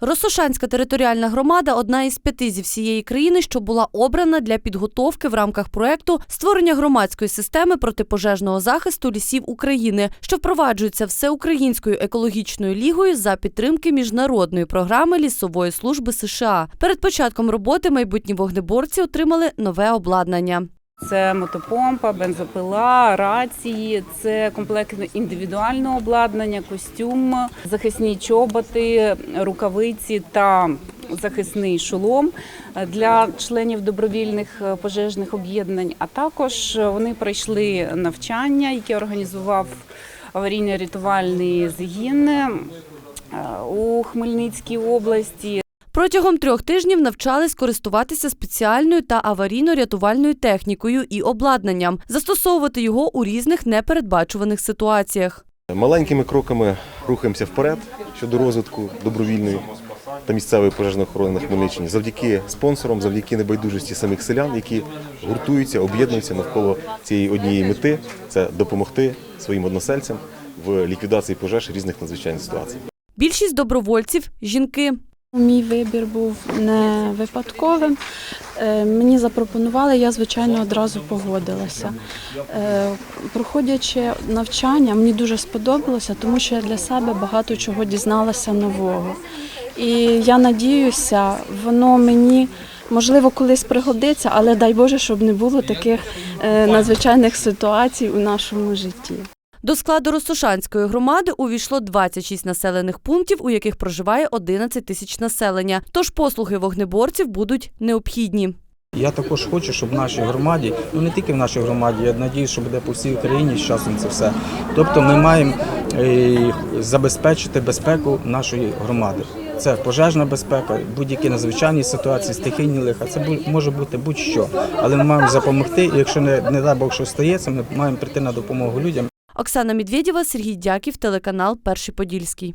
Росошанська територіальна громада одна із п'яти зі всієї країни, що була обрана для підготовки в рамках проекту створення громадської системи протипожежного захисту лісів України, що впроваджується всеукраїнською екологічною лігою за підтримки міжнародної програми лісової служби США. Перед початком роботи майбутні вогнеборці отримали нове обладнання. Це мотопомпа, бензопила, рації, це комплект індивідуального обладнання, костюм, захисні чоботи, рукавиці та захисний шолом для членів добровільних е, пожежних об'єднань. А також вони пройшли навчання, яке організував аварійно-рятувальний загін е, у Хмельницькій області. Протягом трьох тижнів навчались користуватися спеціальною та аварійно-рятувальною технікою і обладнанням, застосовувати його у різних непередбачуваних ситуаціях. Маленькими кроками рухаємося вперед щодо розвитку добровільної та місцевої пожежної охорони на Хмельниччині завдяки спонсорам, завдяки небайдужості самих селян, які гуртуються, об'єднуються навколо цієї однієї мети це допомогти своїм односельцям в ліквідації пожеж різних надзвичайних ситуацій. Більшість добровольців жінки. Мій вибір був не випадковим. Е, Мені запропонували, я звичайно одразу погодилася. Е, Проходячи навчання, мені дуже сподобалося, тому що я для себе багато чого дізналася нового. І я надіюся, воно мені можливо колись пригодиться, але дай Боже, щоб не було таких е, надзвичайних ситуацій у нашому житті. До складу Росошанської громади увійшло 26 населених пунктів, у яких проживає 11 тисяч населення. Тож послуги вогнеборців будуть необхідні. Я також хочу, щоб в нашій громаді, ну не тільки в нашій громаді, я надію, що буде по всій Україні з часом це все. Тобто ми маємо е, забезпечити безпеку нашої громади. Це пожежна безпека, будь-які надзвичайні ситуації, стихійні лиха. Це може бути будь-що. Але ми маємо допомогти. Якщо не, не дай Бог щось стається, ми маємо прийти на допомогу людям. Оксана Медведєва, Сергій Дяків, телеканал Перший Подільський.